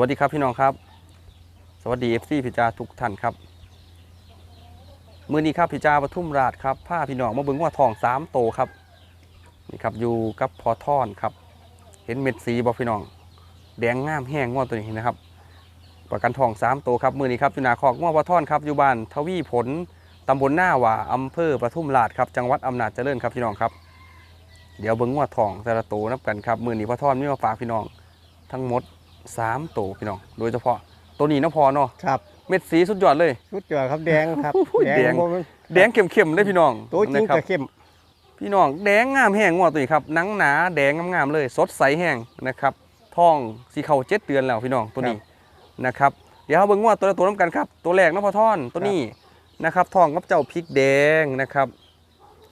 วัสดีครับพี่น้องครับ สวัสดีเอฟซีพิจาทุกท่านครับมือนี้ครับพิจาปทุมราชครับผ้าพี่น้องมาเบิ่งว่าทองสามโตครับนี่ครับอยู่กับพอท่อนครับ เห็นเม็ดสีบอพี่น้อง แดงงามแห้งงวตัวนี้นะครับ ประกันทองสามโตครับมือนี้ครับอยู่นาคอกงวดพอท่อนครับอยู่บ้านทวีผลตำบลหน้าว่าอำเภอปทุมราชครับจังหวัดอำนาจเจริญครับพี่น้องครับ เดี๋ยวเบิ่งว่าทองแต่ละโตนับกันครับมือนี้พอท่อนมีมาฝากพี่น้อง ทั้งหมด สามโตพี่น้อง โดยเฉพาะตัวนี้นะพอเนาะครับเม็ดสีสุดยอดเลยชุดยอดครับแดงครับโอ้ยแดงบ่มันแดงเข้มๆเลยพี่น้องตัวจริงนะครับจะเข้มพี่น้องแดงงามแห้งงวดตัวนี้ครับหนังหนาแดงงามๆเลย สดใสแห้งนะครับทองสีเขาเจ็ดเดือนแล้วพี่น้องตัวนี้นะครับ เดี๋ยวเราเบิ่งงวดตัวละตัวน้ำกันครับ ตัวแรกนะพอท่อนตัวนี้นะครับทองกับเจ้าพริกแดงนะครับ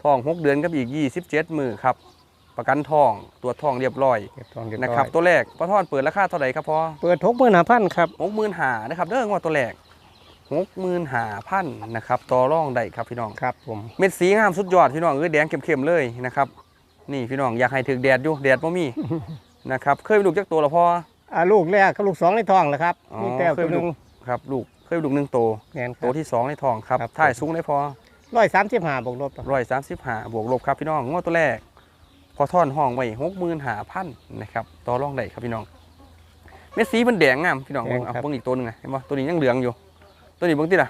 ทองหกเดือนกับอีก27มือครับ ประกันทองตัวทองเรียบร้อยเก็บทองเก็บนะครับตัวแรกพอท่อนเปิดราคาเท่าไหร่ครับพอเปิดทกมื่นหาพันครับหกหมื่นหานะครับเด้องวดตัวแรกหกหมื่นหาพันนะครับต่อรองได้ครับพี่น้องครับผมเม็ดสีงามสุดยอดพี่น้องเอ้ยแดงเข้มๆเลยนะครับนี่พี่น้องอยากให้ถึกแดดอยู่แดดบ่มีนะครับเคยไปลูกจักตัวละพออ่าลูกแรกกับลูกสองในท้องแหละครับอ๋อมีแต้วเคตัยวไปหดูนึงครับลูกเคยไปลูกหนึ่งโตวแม่นคโตรับที่สองในท้องครับครับถ่ายสูงได้พอร้อยสามสิบห้าบวกลบร้อยสามสิบห้าบวกลบครับพี่น้องงวดตัวแรก พอท่อนห้องไว้หกหมื่นหาพันนะครับต่อรองได้ครับพี่น้องเม็ดสีมันแดงงามพี่น้องเบิ่งเอาเบิ่งอีกตัวหนึงไงเห็นป่ตัวนี้ยังเหลืองอยู่ ตัวนี้เบิ่งติล่ะ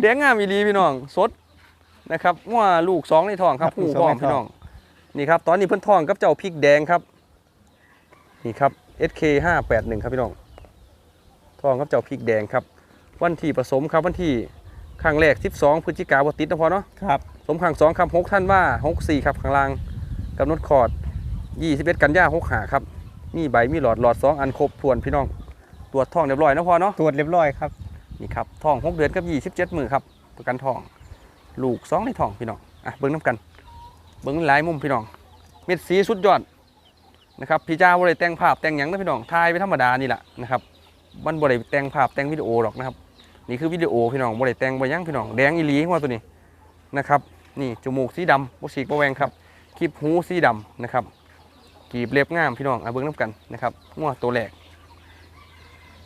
แดงงามอีดีพี่น้องสดนะครับว่าลูกสองในท้องครับหูพร้อมพี่น้องนี่ครับตอนนี้เพิ่นท้องกับเจ้าพริกแดงครับนี่ครับ SK 581ครับพี่น้องท้องกับเจ้าพริกแดงครับ วันที่ผสมครับวันที่ ครั้งแรก 12พฤศจิกายนติดนะพอเนาะครับ สมครั้งสองครับ6ท่านว่า64ครับข้างล่างกำหนดคอร์ด21 กันยา65ครับ มีใบมีหลอดหลอด2อันครบถ้วนพี่น้อง ตรวจท้องเรียบร้อยนะพอเนาะตรวจเรียบร้อยครับนี่ครับท้อง6เดือนกับ27มือครับประกันท้อง ลูก2ในท้องพี่น้องอะเบิ้งน้ำกัน เบิ้งหลายมุมพี่น้อง เม็ดสีสุดยอดนะครับพี่จ้าบ่ได้แต่งภาพแต่งหยังนะพี่น้องถ่ายไปธรรมดานี่แหละนะครับมันบ่ได้แต่งภาพแต่งวิดีโอหรอกนะครับ นี่คือวิดีโอพี่น้องบ่ได้แต่งบ่หยังพี่น้องแดงอีหลีว่าตัวนี้นะครับ นี่จมูกสีดำบ่ฉีกบ่แหวงครับคลิปหูสีดำนะครับกีบเล็บงามพี่น้องอะเบิ้งน้ำกันนะครับงัวตัวแรก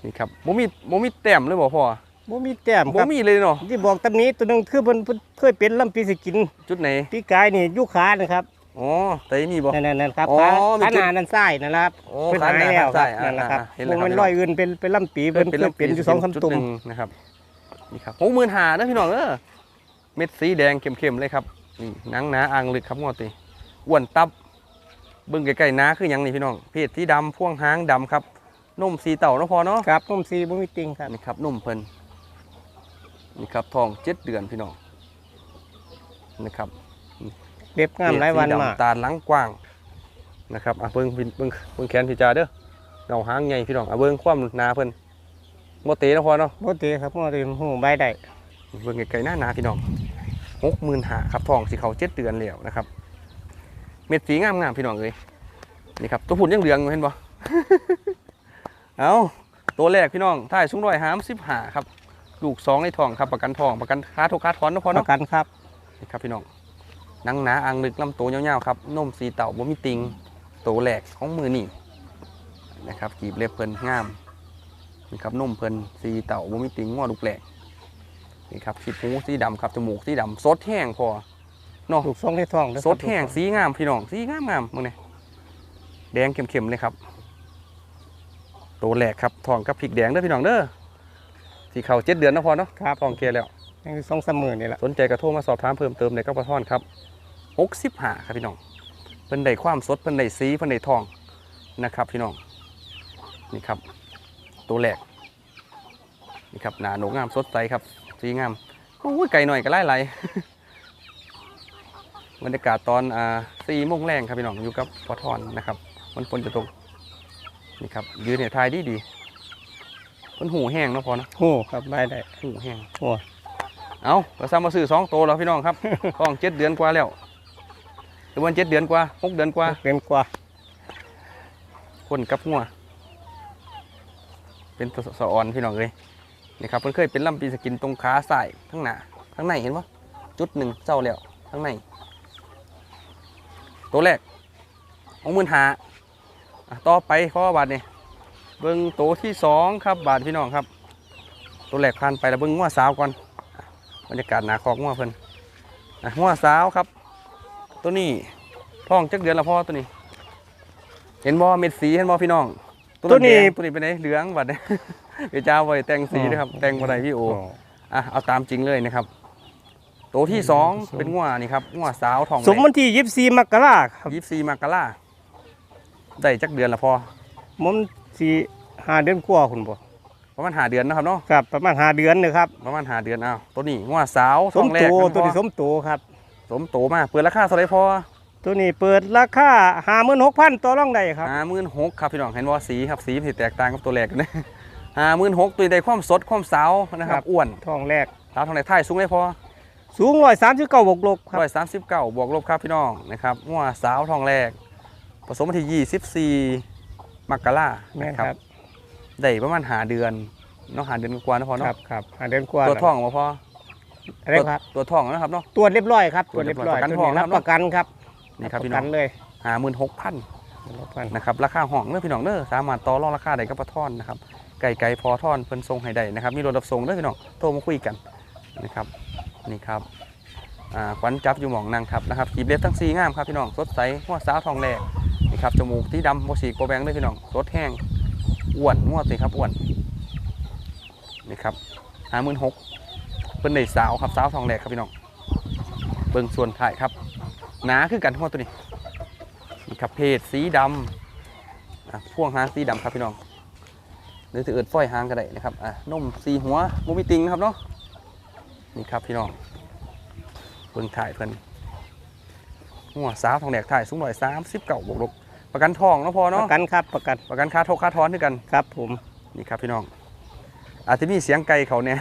นี่ครับบ่มีบ่มีแต้มเลยบ่พ่อบ่มีแต้มคบ่รับมีเลยเนาะที่บอกตำนี้ตัวหนึงคือเพิ่นเพิ่นเคยเป็นลำปีสกิน จุดไหนปีกายนี่อยุขานะครับอ๋อแต่มีบ่นั่นนั่นนั่นครับอ๋อขามีขาจุดหนานั่นไส้นั่นนะครับโอ้เพิ่นขาหายหน้าแล้วขาคซ้ารับยนั่นแหละครับอ่าเห็นวแล้วงครัมันบร้อยอื่นเป็นเป็นลำปีเป็เพิ่นนเป็นเคยลำเป็นอยู่สองสามจุดตุ่มหนึ่งนะครับ นี่ครับหกหมื่นหานะพี่น้องเออเม็ดสีแดงเข้มๆเลยครับนี่หนังหนาอ่างลึกครับงอตีอ้วนตับเบิ่งใกล้ๆหนาคือหยังนี่พี่น้องเพศสีดำพ่วงหางดำครับนมสีเต่าเนาะพอเนาะครับนมซีบ่มีติงครับนี่ครับนมเพิ่นนี่ครับทองเจ็ดเดือนพี่น้องนะครับเล็บงามหลายวันเพศสีมาดำตาหลังกว้างนะครับอะเบิ่งเบิ่งเบิ่งเบิ่งแขนพี่จาเด้อเงาหางใหญ่พี่น้องอะเบิ่งความหนาเพิ่น บ่เตะนะพอเนาะบ่เตครับบ่เตหูใบได้เบิ่งไกลๆหน้าหนาพี่น้องหกหมื่นหาครับทองสีเขาเจ็ดเดือนแล้วนะครับ เม็ดสีงามๆพี่น้องเลยนี่ครับตัวผุนยังเหลืองอยู่เห็นบ่เอาตัวแรกพี่น้องถ่ายสูงร้อยหามสิบหาครับลูกสองในทองครับประกันทองประกันค้าทุกค้าถอนนะพอปเนาะระกันครับนี่ครับพี่น้องหนังหนาอ่างลึกลำตัวยาวๆครับนมสีเต่าบ่มีติงตัวแรกของมือนี่นะครับกีบเล็บเพิ่นงาม นี่ครับนมเพิ่นสีเต่าบ่มีติงงอลูกแหลกนี่ครับขีดหูสีดำครับจมูกสีดำสดแห้งพอเนาะลูกสองในท้องเอสดแห้งสีงามพี่น้องสีงามงามมึงเนี่ยแดงเข้มๆเลยครับตัวแรกครับทองกับพริกแดงเด้อพี่น้องเด้อสีเขาเจ็ดเดือนนะพอเนาะครับทองเคลียร์แล้วยังสองสามหมื่นนี่แหละสนใจกระโทรมาสอบถามเพิ่มเติมในกระปะท่อนครับหกสิบห้าครับพี่น้องเพิ่นได้ความสดเพิ่นได้สีเพิ่นได้ทองนะครับพี่น้องนี่ครับ ตัวแรกนี่ครับหนาโหนกงามสดใสครับสีงามโอ้ยไก่หน่อยก็ไล่ไหลบรรยากาศตอนอ่าสี่โมงแรงครับพี่น้องอยู่กับปะทอนนะครับ มันฝนจะตกนี่ครับยืนเนี่ยทายดีดีๆเพิ่นหูแห้งเนาะพอเนาะหูครับใบได้หูแห้งโอ้เอาเราซ้ำมาซื้อสองโตวแล้วพี่น้องครับท้องเจ็ดเดือนกว่าแล้วหรือวันเจ็ดเดือนกว่าหกเดือนกว่าเกินกว่าคนกับงัว เป็นตัวสะออนพี่น้องเลยนี่ครับเพิ่นเคยเป็นลำปีสกินตรงขาใส่ทั้งหน้าทั้งในเห็นปะจุดหนึ่งเจ้าแล้วทั้งในตัวแรกของมืนหาต่อไปข้อบาทนี่เบิ้งโตวที่สองครับบาทพี่น้องครับ ตัวแรกพันไปแล้วเบิ้งงัวสาวก่อนบรรยากาศหนาคอกงัวเพิ่นอะงัวสาวครับ ตัวนี้ท้องจักเดือนละพ่อตัวนี้ เห็นบ่เม็ดสีเห็นบ่พี่น้อง ตัวนี้แดงตัวนี้เป็นไงเหลืองบัดเนี่ยเดี๋ยวจ้าไว้แต่งสีนะครับ แต่งบ่ได้พี่โออะเอาตามจริงเลยนะครับ ตัวที่สองเป็นงัวนี่ครับงัวสาวทองสมวันที่ยี่สิบสี่มกราครับยี่สี่มากราได้จักเดือนละพอมันสี่ห้าเดือนกว่าคุณบ่ประมาณหาเดือนนะครับเนาะครับประมาณห้าเดือนเลยครับประมาณหาเดือนอ้าวตัวนี้งัวสาวสทอมงแรโตกตัวนี้สสมมโตครับ สมโตมากเปิดราคาเท่าไหรพอ ตัวนี้เปิดราคาห้าหมื่นหกพันต่อรองได้ครับห้าหมื่นหกครับพี่น้องเห็นว่าสีครับสีมันสิแตกต่างกับตัวแรกกันนะห้าหมื่นหกตัวนี้ได้ความสดความสาวนะครับอ้วนทองแรกสาวทองแรกท้ายสูงเลยพอสูงร้อยสามสิบเก้าบวกลบครับร้อยสามสิบเก้าบวกลบครับพี่น้องนะครับงัวสาวทองแรก ผสมวันที่ยี่สิบสี่มกราแม่นนะคครัรับบได้ประมาณหาเดือนเนาะหาเดือนกว่าๆนะพอครัเนาะบครับห้าเดือนกว่าตัวท่องมาพออะไรครับตัวท่องนะครับเนาะตัวจเรียบร้อยครับตตรรววจจเรีเรียยบบร้ร้ออยยประกันตัวนี้ทองนะครัรับบเนาะประกันครับ นี่ครับปพี่ระน้กัองนเลยหาหมื่นหกพันรับประกันนะครับราคาห้องเด้อพี่น้องเด้อสามารถต่อรองราคาได้กับปลาท่อนนะครับไก่ไก่พอท่อนเพิ่นทรงให้ได้นะครับมีรถรับส่งเด้อพี่น้องโทรมาคุยกันนะครับนี่ครับอ่าขวัญจับอยู่หมองนางครับนะครับขีบเล็บทั้งสีงามครับพี่น้องสดใสหัวสาวทองแหลกนี่ครับจมูกที่ดำโมสีโกแบงเด้อพี่น้องสดแห้งอ้วนงวดเลยครับอ้วนนี่ครับหาหมื่นหกเพิ่นได้สาวครับสาวทองแหลกครับพี่น้องเบิ่งส่วนถ่ายครับ หนาคือกันหัวตัวนี้นี่ครับเพจสีดำอะพ่วงหางสีดำครับพี่น้องหรือถือเอิดฝ้อยหางก็ได้นะครับอะนมสีหัวมูมิติงนะครับเนาะนี่ครับพี่น้องเบิ่งถ่ายเพิ่นหัวสาวทองแดกถ่ายสูงหน่อยสามสิบเก่าบวกลบประกันทองเนาะพอปเนาะระกันครับประกันประกันค่าโทษค่าทอนด้วยกันครับ ผมนี่ครับพี่น้อง อาจจะมีเสียงไก่เขาเนี่ย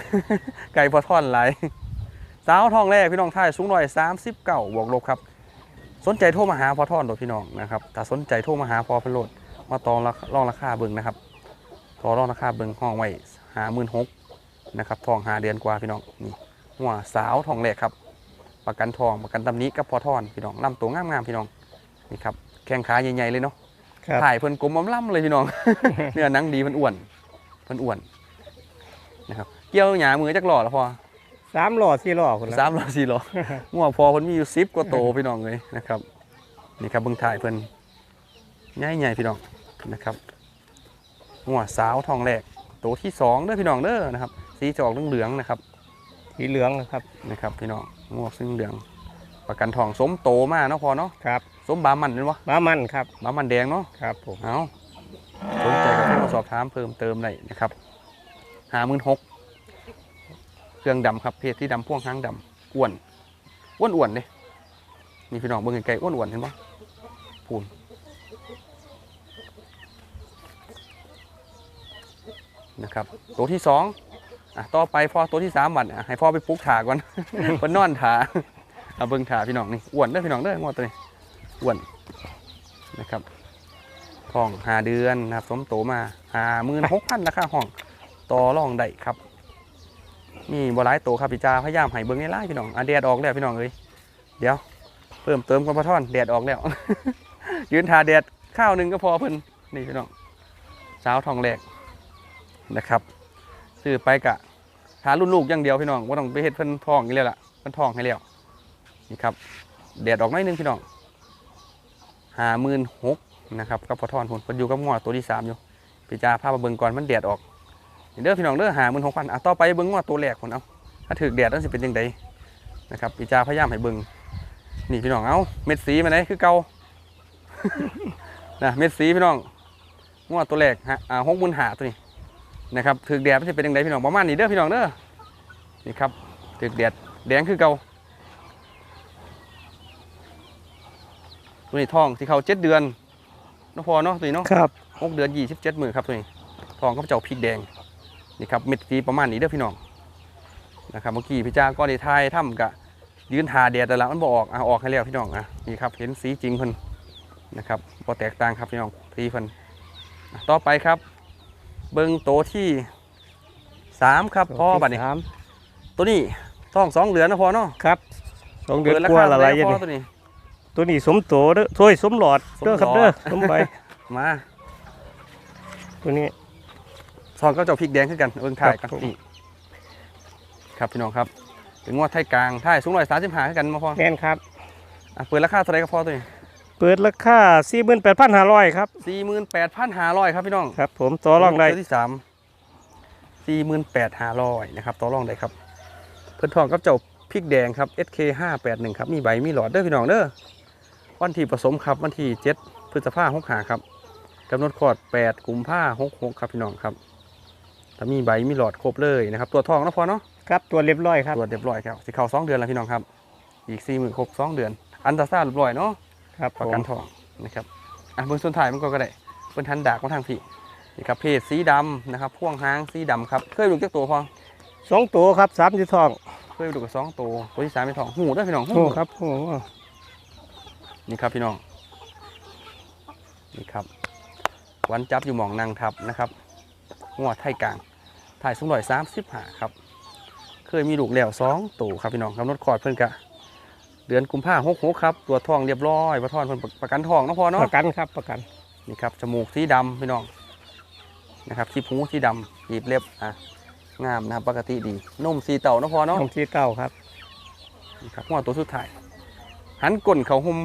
ไก่พอท่อนหลายสาวทองแรกพี่น้องท่ายสูงร้อยสามสิบเก้าบวกลบครับ สนใจโทรมาหาพอท่อนโดดพี่น้องนะครับถ้าสนใจโทรมาหาพอพะโลดมาตองราลองราคาเบิ่งนะครับต่อรองราคาเบิ่งห้องไว้หาหมื่นหกนะครับทองหาเดือนกว่าพี่น้องนี่หัวสาวทองแรกครับ ประกันทองประกันตำหนี้กับพอท่อนพี่น้องลำตัวงามๆพี่น้องนี่ครับแข้งขาใหญ่ๆเลยเนาะครับถ่ายเพิ่นกลมอมล่ำเลยพี่น้องเนื้อหนังดีเพิ่นอ้วนเพิ่นอ้วนนะครับเกี่ยวหยามือจักหล่อแล้วพอ สามหล่อสี่หล่อคุณละสามหล่อสี่หล่องัวพอเพิ่นมีอยู่สิบกว่าโตพี่น้องเลยนะครับนี่ครับเบิ่งถ่ายเพิ่นใหญ่ๆพี่น้องนะครับงัวสาวทองแรกโตที่สองเด้อพี่น้องเด้อนะครับ สีจะออกเหลืองๆนะครับสีเหลืองนะครับนะครับ พี่น้องงัวซึ่งเหลืองประกันทองสมโตมากเนาะพอเนาะครับสมบามันเป็นวะม้ามันครับบามันแดงเนาะครับผมเอาสนใจก็โทรมาสอบถามเพิ่มเติมได้นะครับหาหมื่นหก เครื่องดำครับเพจที่ดำพ่วงหางดำอ้วนอ้วนอ้วนๆเลยนี่พี่น้องเบิ่งไกลๆอ้วนอ้วนๆเห็นปะพูนนะครับตัวที่สองอะต่อไปพอตัวที่สามวันอะให้พ่อไปปลุกถาก่อนเพนนอนถาเอาเบิ่งถาพี่น้องนี่อ้วนเด้อพี่น้องเด้องวดตัวนี้อ้วนนะครับห้องหาเดือนนะครับสมโตมาหาหมื่นหกพันราคาห้องต่อรองได้ครับ นี่บหลายโตครับพี่จ้าพยายามให้เบิ้งในไล่พี่น้องอะแดดออกแล้วพี่น้องเอ้ยเดี๋ยวเพิ่มเติมกันพะท่อนแดดออกแล้ว ยืนทาแดดข้าวหนึ่งก็พอเพิ่นนี่พี่น้องสาวทองแหลกนะครับซื้อไปกะหารุ่นลูกอย่างเดียวพี่น้องว่าต้องไปเฮ็ดเพิ่นทองอีกแล้วล่ะเพิ่นทองให้แล้วนี่ครับแดดออกน้อยหนึงพี่น้องหาหมื่นหกนะครับกับพอทอนผลเพิ่นอยู่กับงอตัวที่สามอยู่พี่จ้าพามาเบิ่งก่อนมันแดดออก เด้อพี่น้องเด้อหาหมื่นหกพันอะต่อไปเบิ่งงอตัวแรกคนเอาถ้าถึกแดดนั่นสิเป็นยังไงนะครับพี่จ้าพยายามให้เบิ่งนี่พี่น้องเอาเม็ดสีมาไหนคือเก่านะเม็ดสีพี่น้องงอตัวแรกฮะอ่าหกหมื่นหาตัวนี้นะครับถึกแดดมันสิเป็นยังไงพี่น้องประมาณนี้เด้อพี่น้องเด้อนี่ครับถึกแดดแดงคือเก่าตัวนี้ทองที่เขาเจ็ดเดือนเนาะพอเนาะตัวนี้เนาะครับหกเดือนยี่สิบเจ็ดมือครับตัวนี้ทองก็เจ้าพริกแดง นี่ครับเม็ดสีประมาณนี้เด้อพี่น้องนะครับเมื่อกี้พี่จ้าก็ได้ทายถ้ำกะยืนหาแดดแต่ละมันบออกอะออกให้แล้วพี่น้องอะนี่ครับเห็นสีจริงเพิ่นนะครับพอแตกต่างครับพี่น้องสีเพิ่นอะต่อไปครับ เบิ้งโตวที่สามครับพ่อบัดนี้สามตัวนี้ท้องสองเหลือนนะพอเนาะครับสองเดือนปิกว่าคละไรเท่ยัไหงร่นี่พ่อตัวนี้ตัวนี้สมโตเด้อถ้วยสมหลอดสมเด้อครับหลอดเด้อสมใบมา ตัวนี้ ซองก็เจ้าพริกแดงขึ้นกันเอิ้งถ่ายกันครับผมนี่ครับพี่น้องครับเป็นงวดไทยกลางไทยสูงร้อยสามสิบห้าขึ้นกันมาพอแม่นครับอะเปิดราคาเท่าไหรก็พอตัวนี้เปิดราคา48,500ครับสี่หมื่นแปดพันห้าร้อยครับพี่น้องครับ ผมต่อรองได้ตัวที่สามสี่หมื่นแปดห้าร้อยนะครับต่อรองได้ครับ เพื่อนทองกับเจ้าพริกแดงครับ SK ห้าแปดหนึ่งครับมีใบมีหลอดเด้อพี่น้องเด้อวันที่ผสมครับวันที่เจ็ดพฤษภาหกหาครับกำหนดคลอดแปดกุมภาหกหกครับพี่น้องครับ ถ้ามีใบมีหลอดครบเลยนะครับตัวทองนะพอเนาะครับตัวเรียบร้อยครับตรวจเรียบร้อยครับสิเข้าสองเดือนแล้วพี่น้องครับ อีกสี่หมื่นครบสองเดือน อันตราซาวด์เรียบร้อยเนาะครับประผมกันทองนะครับอะเบื้องส่วนถ่ายมันก็ก็ได้เบื้องทันดากมาทางพี่นี่ครับเพจสีดำนะครับพ่วงหางสีดำครับเคยดูจักตัวพอสองตัวครับสามที่ทองเคยดูกับสองตัวตัวที่สามเป็นทองหูด้วยพี่น้องโอ้ครับโอ้นี่ครับพี่น้องนี่ครับวันจับอยู่หมองนางทับนะครับ หัวไทยกลางถ่ายสูงร้อยสามสิบห้าครับ เคยมีลูกแล้วสองตัวครับพี่น้องกำหนดคลอดเพิ่นกะเดือนกุมภาหกหกครับ ตัวทองเรียบร้อยประทอนเพิ่นประกันทองเนาะพอเนาะประกันครับประกันนี่ครับจมูกสีดำพี่น้องนะครับขี้หูสีดำหยีบเล็บอะงามนะครับปกติดีนุ่มสีเต่าเนาะพอเนาะของที่เก้าครับนี่ครับหัวตัวสุดท้ายหันก้นเขาหุม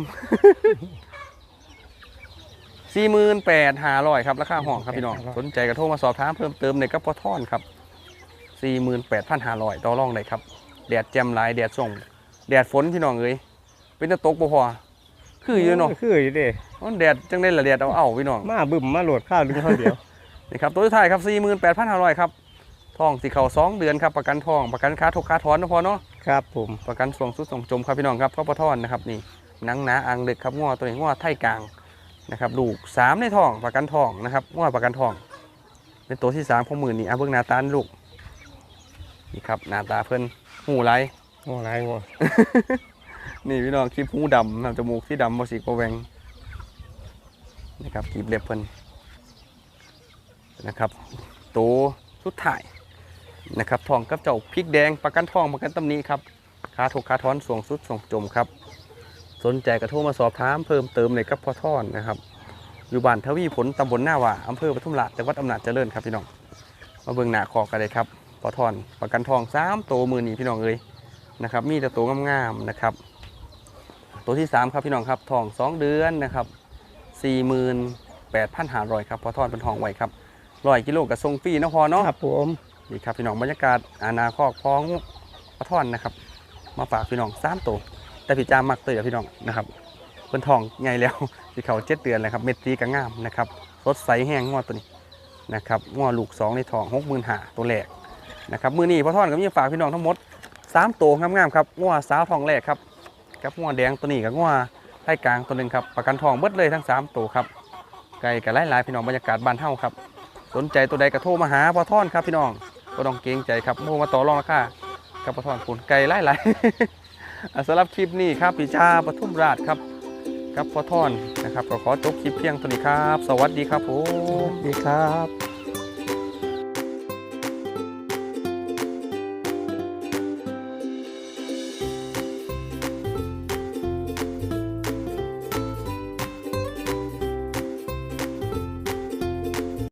สี่หมื่นแปดหาร้อยครับราคาห้องครับพี่น้องสนใจกระโทรมาสอบถามเพิ่มเติมในกับพอท่อนครับสี่หมื่นแปดพันห้าร้อยต่อรองเลยครับแดดแจ่มหลายแดดส่งแดดฝนพี่น้องเอ้ยเป็นตะตกบ่พอคืออยู่เนาะคืออยู่เด้มันแดดจังได้ละแดดเอาเอาพี่น้องมาบึ้มมาโหลดข้าวดึงข้าวเดียวนี่ครับตัวสุดท้ายครับ48,500ครับทองสีเขา2เดือนครับประกันทองประกันค้าทกค้าถอนนะพอเนาะครับผมประกันส่วงสุดส่งจมครับพี่น้องครับก็ปะทอนนะครับนี่หนังหนาอ่างเด็กครับง้อตัวนี้ง้อไทยกลาง นะครับลูก3ในทองประกันทองนะครับง้อประกันทอง เป็นตัวที่3ของมือนี่อะเบิ่งหน้าตาลูกนี่ครับหน้าตาเพิ่นหูไรโอ้ไรงัวนี่พี่น้องคลิปหูดำนะครับจมูกที่ดำบ่สีโกแวงนะครับคลิปเล็บเพิ่นนะครับตัวสุดท้ายนะครับทองกับเจ้าพริกแดงประกันทองประกันตำหนี้ครับคาถูกคาท้อนส่วงสุดส่งจมครับ สนใจกระโทรมาสอบถามเพิ่มเติมเลยกับพ่อท่อนนะครับ อยู่บ้านทวีผลตำบลหน้าว่าอำเภอปทุมราชจังหวัดอำนาจเจริญครับพี่น้อง มาเบิ่งหน้าคอกันเลยครับพ่อท่อนประกันทองสามตัวมือนี้พี่น้องเอ้ยนะครับ มีแต่ตัวงามๆนะครับ ตัวที่3ครับพี่น้องครับทอง2เดือนนะครับ48,500ครับพอทอดเป็นทองไว้ครับร้อยกิโลกับทรงฟรีเนาะพอเนาะครับผมนี่ครับพี่น้องบรรยากาศอาณาคอกพ้องพอทอนนะครับ มาฝากพี่น้องสามตัว แต่พี่จามักเตยพี่น้องนะครับเป็นทองไงแล้วสีเขาเจ็ดเดือนเลยครับเม็ดตีกระงามนะครับสดใสแห้งงวตัวนี้นะครับงวลูกสองในทองหกหมื่นหาตัวแรกนะครับมือนี้พอทอนก็มีฝากพี่น้องทั้งหมดสามตัวงามๆครับงวสาวทองแรกครับกับงัวแดงตัวนี้กับงัวไทยกลางตัวหนึ่งครับประกันทองเบิดเลยทั้ง3ตัวครับไก่กับหลายๆพี่น้องบรรยากาศบ้านเฮาครับสนใจตัวใดก็โทรมาหาปอทอนครับพี่น้องก็ต้องเกรงใจครับโทรมาต่อรองราคากับปอทอนปูนไก่หลาย สำหรับคลิปนี้ครับพี่ชาปทุมราชครับครับพอทอนนะครับก็ขอจบคลิปเพียงตัวนี้ครับ สวัสดีครับผมดีครับ